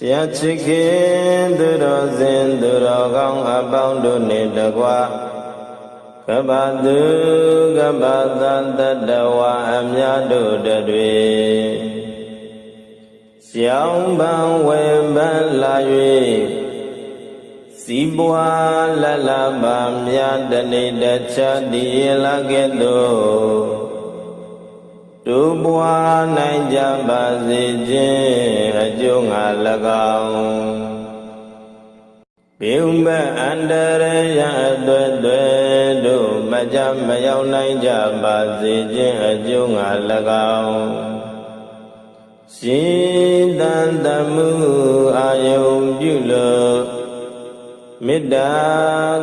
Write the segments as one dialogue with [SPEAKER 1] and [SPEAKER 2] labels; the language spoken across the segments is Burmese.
[SPEAKER 1] တရားချစ်ခင်သူတော်စင်သူတော်ကောင်းအပေါင်းတို့နှင့်တကွကပ္ပသူကပ္ပသတတ္တဝါအမြတ်တို့တွေရှောင်းပန်းဝေပန်းလာ၍စီးပွားလလပါမြတ်တနေတချတည်လာကဲ့သို့ တို့ပွားနိုင်ကြပါစေခြင်းအကျိုးငါ၎င်းဘေုံမအန္တရယအတွေ့တွေ့တို့မကြမရောက်နိုင်ကြပါစေခြင်းအကျိုးငါ၎င်းရှင်တန်တမှုအာယုံပြုလို့မေတ္တာ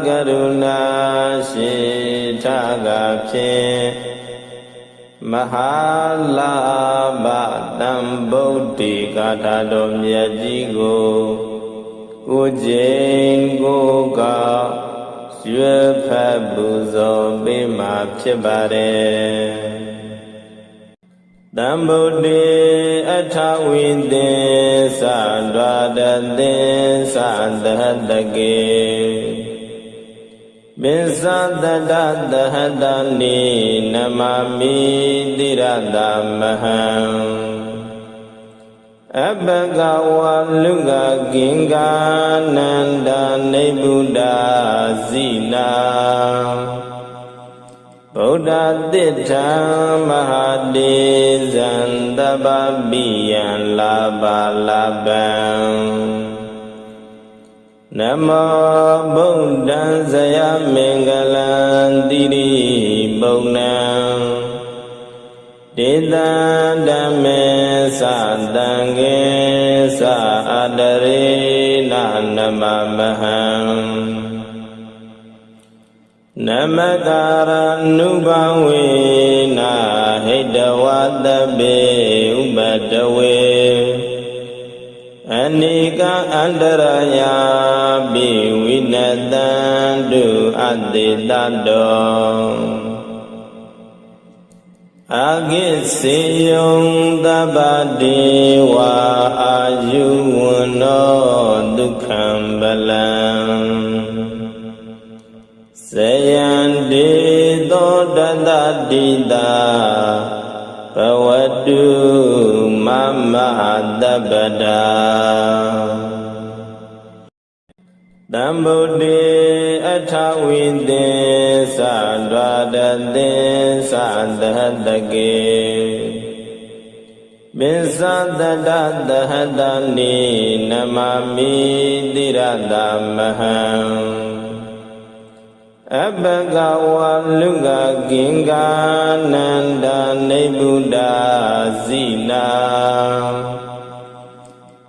[SPEAKER 1] ကရုဏာရှိထကဖြင့် မဟာလာဘတံဗုဒ္ဓေဂါထာတော်မြတ်ကြီးကိုကိုကျင်ကိုကရွယ်ဖတ်ပူဇော်ပေးမှာဖြစ်ပါတယ်တံဗုဒ္ဓေအထဝိသင်္သဒွါဒသင်္သသဟတကေ ပိသတတသဟတနိနမမိတိရတမဟံအပကဝလူကကင်္ကာနန္ဒနေဗုဒ္ဓဇိနာဗုဒ္ဓသစ္စာမဟာတေဇံတပ္ပပိယံလာပါလာပံ နမောဗုဒ္ဓံဇယမင်္ဂလံတိရိပုံဏံဒေတံဓမ္မေသတံငေသအတရေနနမမဟံနမကာရနုဘဝေနာဟိတဝတပေဥပတဝေအ နိကအန္တရာယာပိဝိနတံတုအတေတတောအာဂိစေယုံတပ္ပတိဝါအာယုဝနောဒုက္ခံဗလံဇယံဒေသောတတတိတာ ဘဝတုမမတပ္ပတာတံဗုဒ္ဓေအထဝိသင်္သဒွါဒသင်္သသဟတကေပိသတတသဟတနိနမမိတိရတမဟံ အပကဝလူကကင်္ကာနန္ဒနေဗုဒ္ဓဇိနာ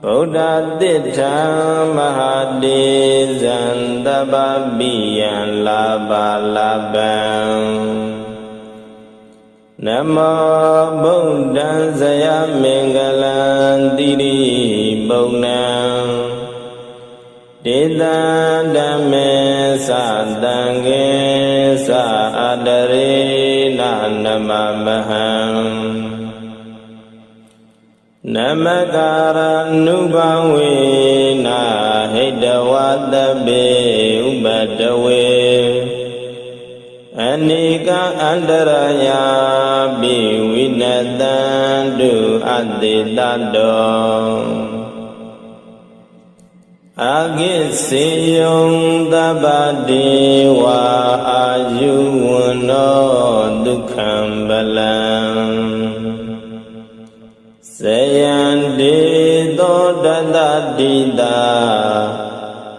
[SPEAKER 1] ဗုဒ္ဓသစ္စာမဟာတေဇံတပ္ပပိယံလာပါလာပံနမောဗုဒ္ဓံဇယမင်္ဂလံတိရိပုံဏံဒေတံဓမ္မေ သတံငေသအတရေနနမမဟံနမကာရနုဘဝေနာဟိတဝတပေဥပတဝေအနိကအန္တရာယာပိဝိနတံတုအတေတတော အာဂိစေယုံတပ္ပတိဝါအာယုဝနောဒုက္ခံဗလံဇယံဒေသောတတတိတာ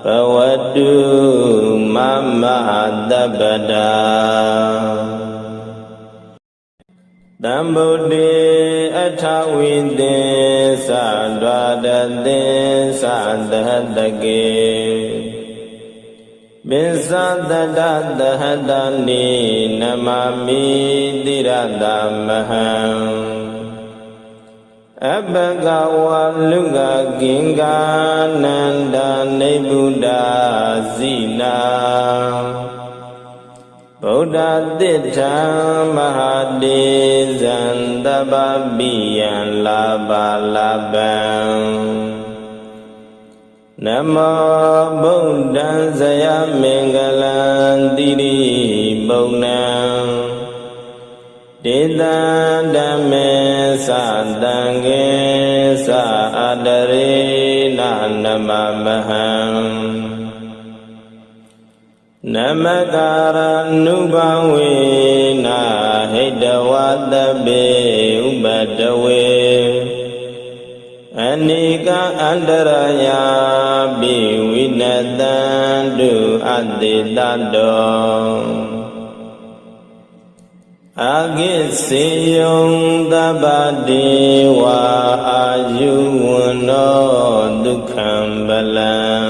[SPEAKER 1] ဘဝတုမမတပ္ပတာ တံဗုဒ္ဓေအထဝိသင်္သဒွါဒသင်္သသဟတကေပိသတတသဟတနိနမမိတိရတမဟံအပကဝလူကကင်္ကာနန္ဒနေဗုဒ္ဓဇိနာ ဗုဒ္ဓသစ္စာမဟာတေဇံတပ္ပပိယံလာပါလာပံနနမောဗုဒ္ဓံဇယမင်္ဂလံတိရိပုံဏံဒေတံဓမ္မေသတံကေသအတရေနနမမဟံ နမကာရနုဘဝေနာဟိတဝတပေဥပတဝေအနိကအန္တရာယပိဝိနတံတုအတေတတောအာဂိစေယုံသဗ္ဗတေဝအာယုဝနောဒုက္ခံဗလံ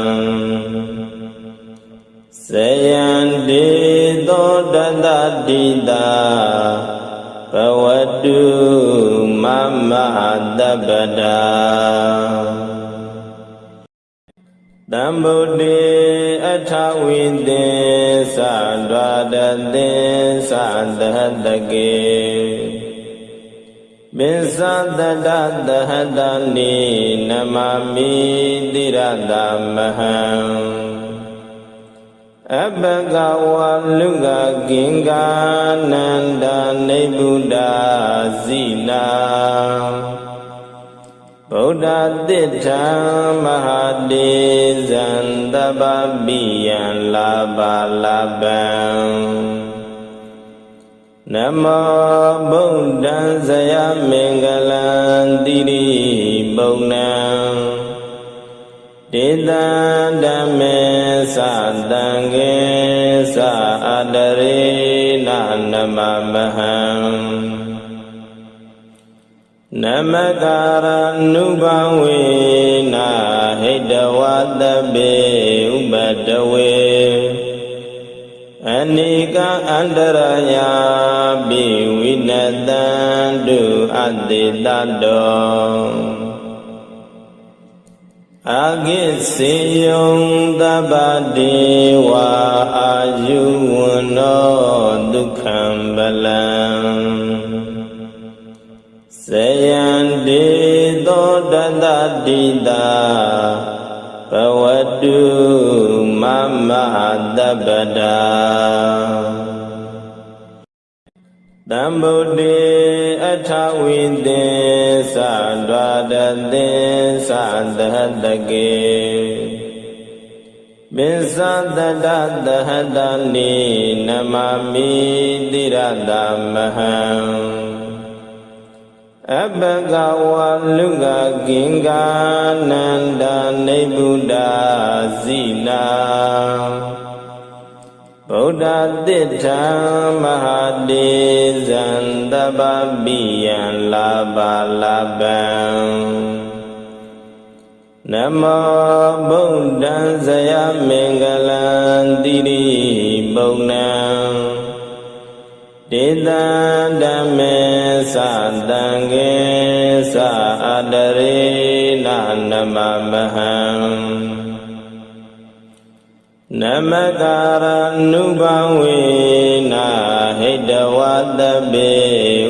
[SPEAKER 1] ဇယံဒေသောတတတိတာဘဝတုမမတပ္ပတာတံဗုဒ္ဓေအထဝိသင်္သဒွါဒသင်္သသဟတကေပိသတတသဟတနိနမမိတိရတမဟံ အပကဝလူကကင်္ကာနန္ဒနိဗ္ဗုဒ္ဓဇိနာဗုဒ္ဓသစ္ထံမဟာတေဇံတပပိယံလာပါလာပံနမောဗုဒ္ဓံဇယမင်္ဂလံတိရိပုံဏံ ဒေတံဓမ္မေသတံကေသအတရေနနမမဟံနမကာရနုဘဝေနာဟိတဝတပေဥပတဝေအနိကအန္တရာယပိဝိနတံတုအတေတတော အာဂိစေယုံသဗ္ဗတေဝအာယုဝနောဒုက္ခံဗလံဇယံဒေသောတတတိတာဘဝတုမမတပ္ပတာ တံဗုဒ္ဓေအထဝိသင်္သဒွါဒသင်္သသဟတကေပိသတတသဟတနိနမမိတိရတမဟံအပကဝလူကကင်္ကာနန္ဒနိဗ္ဗုဒ္ဓဇိနာ ဗုဒ္ဓသစ္ထံမဟာတေဇံတပပိယံလာပါလာပံနမောဗုဒ္ဓံဇယမင်္ဂလံတိရိပုံဏံဒေတံဓမ္မေသတံကေသအတရေနနမမဟံ နမကာရနုဘဝေနာဟိတဝတပေ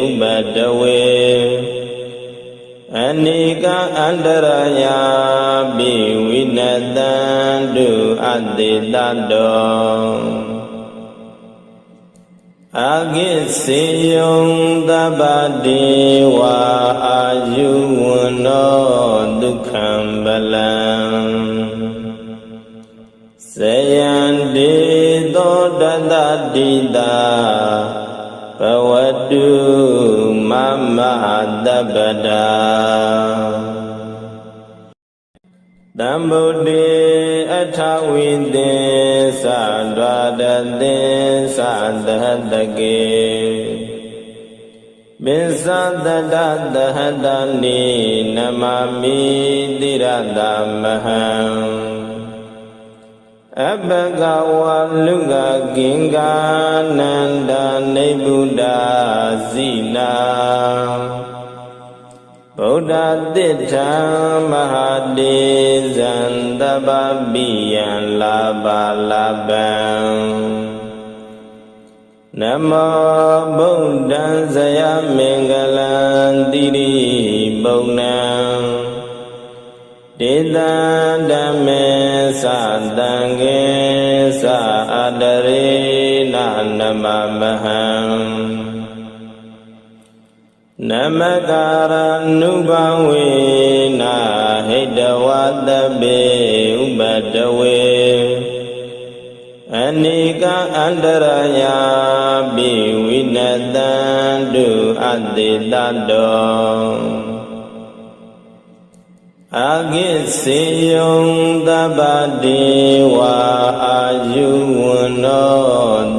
[SPEAKER 1] ဥပတဝေအနိကအန္တရာယပိဝိနတံတုအတေတတောအာဂိစေယုံသဗ္ဗတေဝအာယုဝနောဒုက္ခံဗလံ ဇယံဒေသောတတတိတာဘဝတုမမတပ္ပတာတံဗုဒ္ဓေအထဝိသင်္သဒွါဒသင်္သသဟတကေပိသတတသဟတနိနမမိတိရတမဟံ အပကဝလူကကင်္ကာနန္ဒနိဗ္ဗုဒ္ဓဇိနာဗုဒ္ဓသစ္ထံမဟာတေဇံတပပိယံလာပါလာပံနမောဗုဒ္ဓံဇယမင်္ဂလံတိရိပုံဏံ ဒေတံဓမ္မေတံကေသအတရေနနမမဟံနမကာရနုဘဝေနာဟိတဝတပေဥပတဝေအနိကအန္တရာယာပိဝိနတံတုအတေတတော အာဂိစေယုံတပ္ပတိဝါအာယုဝနော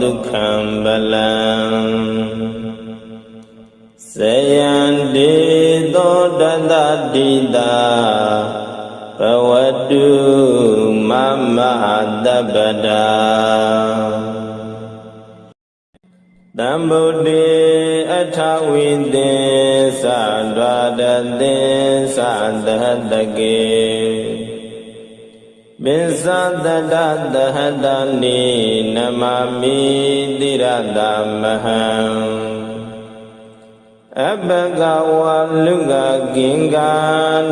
[SPEAKER 1] ဒုက္ခံဗလံဇယံတေသောတတတိတာဘဝတုမမတပ္ပတာ တံဗုဒ္ဓေအထဝိသင်္သဒွာတသင်္သသဟတကေပိစ္ဆတတသဟတနိနမမိတိရတမဟံအပကဝလူကကင်္ကာ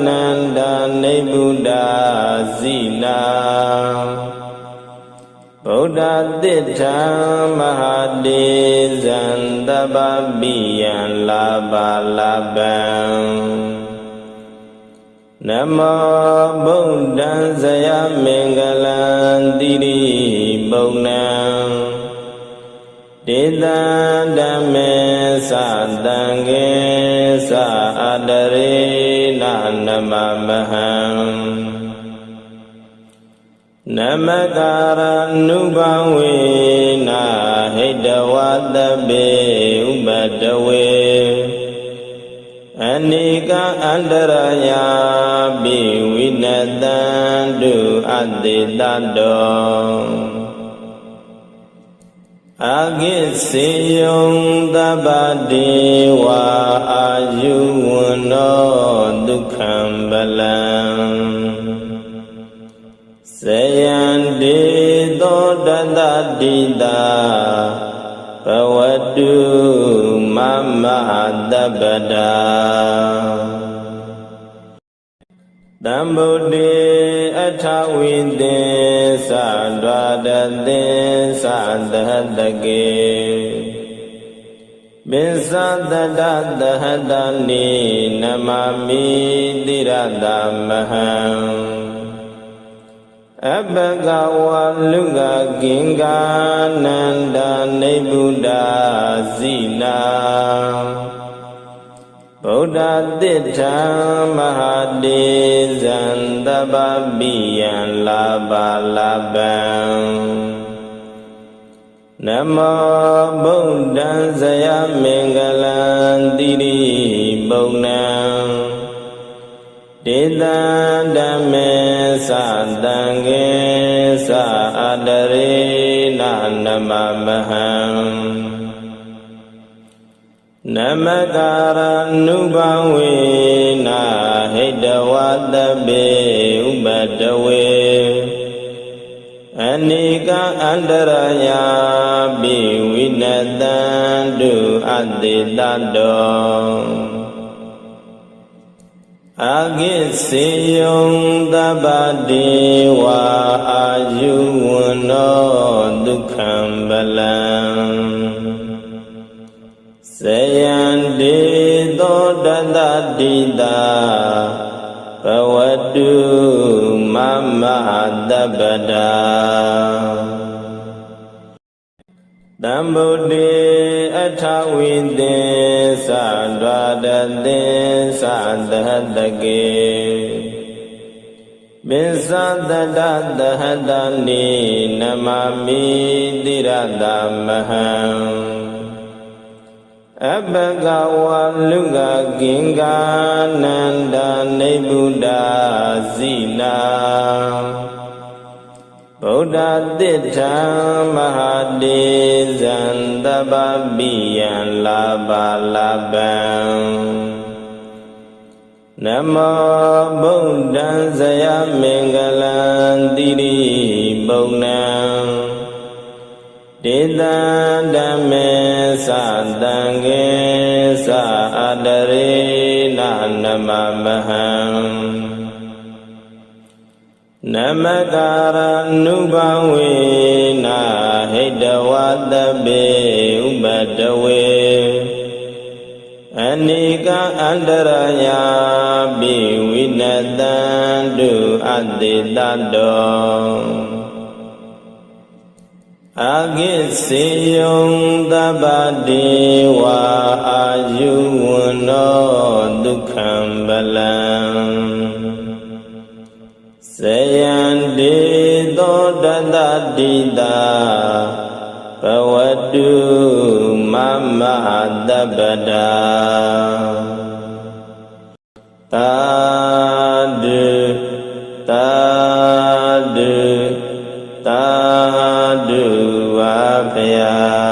[SPEAKER 1] နန္ဒနေဗုဒ္ဓဇိနာ ဗုဒ္ဓသစ္စာမဟာတေဇံတပ္ပပိယံလာပါလာပံနမောဗုဒ္ဓံဇယမင်္ဂလံတိရိပုံနံဒေတံဓမ္မေသတံကေသအတရေနနမမဟံ နမကာရနုဘဝေနာဟိတဝတပေဥပတဝေအနိကအန္တရာယာပိဝိနတံတုအတေတတောအာဂိစေယုံတပ္ပတိဝါအာယုဝနောဒုက္ခံဗလံ ဇယံတေသောတတတိတာဘဝတုမမတပ္ပတာတံဗုဒ္ဓေအထဝိသင်္သဒွာတသင်္သသဟတကေပိစ္ဆတတသဟတနိနမမိတိရတမဟံ အပကဝလူကကင်္ကာနန္ဒနေဗုဒ္ဓဇိနာဗုဒ္ဓသစ္စာမဟာတေဇံတပ္ပပိယံလာပါလာပံနမောဗုဒ္ဓံဇယမင်္ဂလံတိရိပုံနံဒေ တံဓမ္မေသတံကေသအတရေနနမမဟံနမကာရနုဘဝေနာဟိတဝတပေဥပတဝေအနိကအန္တရာယာပိဝိနတံတုအတေတတော အာဂိစေယုံတပ္ပတိဝါအာယုဝနောဒုက္ခံဗလံဇယံတေသောတတတိတာဘဝတုမမတပ္ပတာ တံဗုဒ္ဓေအထဝိသင်္သဒွာတသင်္သသဟတကေပိစ္ဆတတသဟတနိနမမိတိရတမဟံအပကဝလူကကင်္ကာနန္ဒနေဗုဒ္ဓဇိနာ ဗုဒ္ဓသစ္စာမဟာတေဇံတပ္ပပိယံလာပါလာပံနမောဗုဒ္ဓံဇယမင်္ဂလံတိရိပုံနံဒေတံဓမ္မေသတံကေသအတရေနနမမဟံ နမကာရနုဘဝေနာဟိတဝတပေဥပတဝေအနိကအန္တရာယာပိဝိနတံတုအတေတတောအာဂိစေယံတပ္ပတိဝါအာယုဝနောဒုက္ခံဗလံ တတတိတာဘဝတုမမတပဒာတာဒုတာဒုတာဒုဝါဖယာ